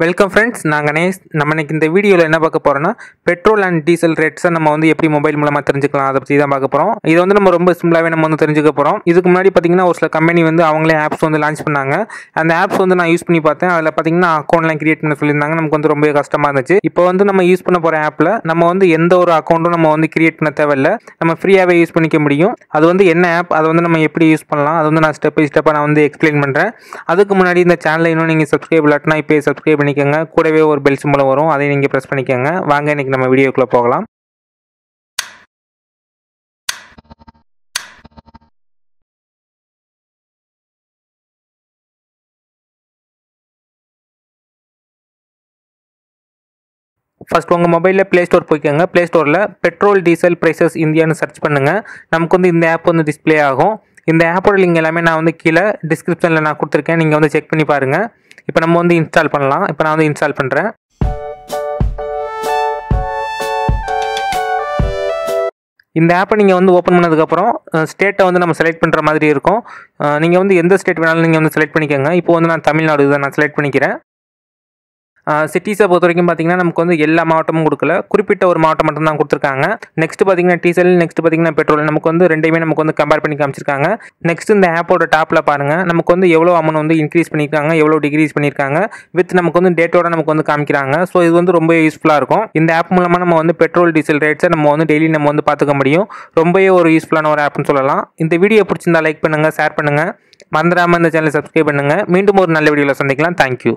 Welcome friends நாங்கள் Naze நம்ம இன்னைக்கு இந்த வீடியோவில் என்ன பார்க்க போகிறோம்னா பெட்ரோல் அண்ட் டீசல் ரேட்ஸை நம்ம வந்து எப்படி மொபைல் மூலமாக தெரிஞ்சுக்கலாம் அதை பற்றி தான் பார்க்க போகிறோம் இது வந்து நம்ம ரொம்ப சிம்பிளாகவே நம்ம வந்து தெரிஞ்சுக்க போகிறோம் இதுக்கு முன்னாடி பார்த்தீங்கன்னா ஒரு சில கம்பெனி வந்து அவங்களே ஆப்ஸ் வந்து லான்ச் பண்ணாங்க. அந்த ஆப்ஸ் வந்து நான் யூஸ் பண்ணி பார்த்தேன். அதில் பார்த்தீங்கன்னா அக்கௌண்ட்லாம் கிரியேட் பண்ண சொல்லியிருந்தாங்க. நமக்கு வந்து ரொம்ப கஷ்டமாக இருந்துச்சு. இப்போ வந்து நம்ம யூஸ் பண்ண போகிற ஆப்பில் நம்ம வந்து எந்த ஒரு அக்கௌண்ட்டும் நம்ம வந்து கிரியேட் பண்ண தேவையில்ல. நம்ம ஃப்ரீயாகவே யூஸ் பண்ணிக்க முடியும். அது வந்து என்ன ஆப் அதை வந்து நம்ம எப்படி யூஸ் பண்ணலாம் அது வந்து நான் ஸ்டெப் பை ஸ்டெப்பாக நான் வந்து எக்ஸ்பிளைன் பண்ணுறேன் அதுக்கு முன்னாடி இந்த சேனலை இன்னும் நீங்கள் சப்ஸ்கிரைப் இல்லாட்டினா இப்போ சப்ஸ்கிரைப் பண்ணிக்கோங்க. கூடவே ஒரு பெல் சிம்பளம் வரும். அதை நீங்கள் ப்ரெஸ் பண்ணிக்கோங்க. வாங்க இன்னைக்கு நம்ம வீடியோக்குள்ளே போகலாம். ஃபர்ஸ்ட் உங்கள் மொபைலில் ப்ளே ஸ்டோர் போய்க்கோங்க. ப்ளே ஸ்டோரில் பெட்ரோல் டீசல் ப்ரைஸஸ் இந்தியான்னு சர்ச் பண்ணுங்கள் நமக்கு வந்து இந்த ஆப் வந்து டிஸ்ப்ளே ஆகும். இந்த ஆப்போட லிங்க் எல்லாமே நான் வந்து கீழே டிஸ்கிரிப்ஷனில் நான் கொடுத்துருக்கேன். நீங்கள் வந்து செக் பண்ணி பாருங்கள் இப்போ நம்ம வந்து இன்ஸ்டால் பண்ணலாம். இப்போ நான் வந்து இன்ஸ்டால் பண்ணுறேன் இந்த ஆப்பை நீங்கள் வந்து ஓப்பன் பண்ணதுக்கப்புறம் ஸ்டேட்டை வந்து நம்ம செலக்ட் பண்ணுற மாதிரி இருக்கும். நீங்கள் வந்து எந்த ஸ்டேட் வேணாலும் நீங்கள் வந்து செலக்ட் பண்ணிக்கோங்க. இப்போ வந்து நான் தமிழ்நாடு இதை நான் செலக்ட் பண்ணிக்கிறேன். சிட்டிஸை பொறுத்த வரைக்கும் பார்த்தீங்கன்னா நமக்கு வந்து எல்லா மாவட்டமும் கொடுக்கல. குறிப்பிட்ட ஒரு மாவட்டம் மட்டும் தான் கொடுத்துருக்காங்க. நெக்ஸ்ட் பார்த்தீங்கன்னா டீசல் நெக்ஸ்ட் பார்த்தீங்கன்னா பெட்ரோல் நமக்கு வந்து ரெண்டையுமே நமக்கு வந்து கம்பேர் பண்ணி காமிச்சிருக்காங்க. நெக்ஸ்ட் இந்த ஆப்போட டாப்பில் பாருங்கள் நமக்கு வந்து எவ்வளோ அமௌண்ட் வந்து இன்க்ரீஸ் பண்ணியிருக்காங்க எவ்வளோ டிகிரீஸ் பண்ணியிருக்காங்க வித் நமக்கு வந்து டேட்டோட நமக்கு வந்து காமிக்கிறாங்க. ஸோ இது வந்து ரொம்ப யூஸ்ஃபுல்லாக இருக்கும். இந்த ஆப் மூலமாக நம்ம வந்து பெட்ரோல் டீசல் ரேட்ஸை நம்ம வந்து டெய்லி நம்ம வந்து பார்த்துக்க முடியும். ரொம்பவே ஒரு யூஸ்ஃபுல்லான ஒரு ஆப்னு சொல்லலாம். இந்த வீடியோ பிடிச்சிருந்தா லைக் பண்ணுங்கள் ஷேர் பண்ணுங்கள் மறந்துடாமல் இந்த சேனலை சப்ஸ்கிரைப் பண்ணுங்கள் மீண்டும் ஒரு நல்ல வீடியோவில் சந்திக்கலாம். தேங்க்யூ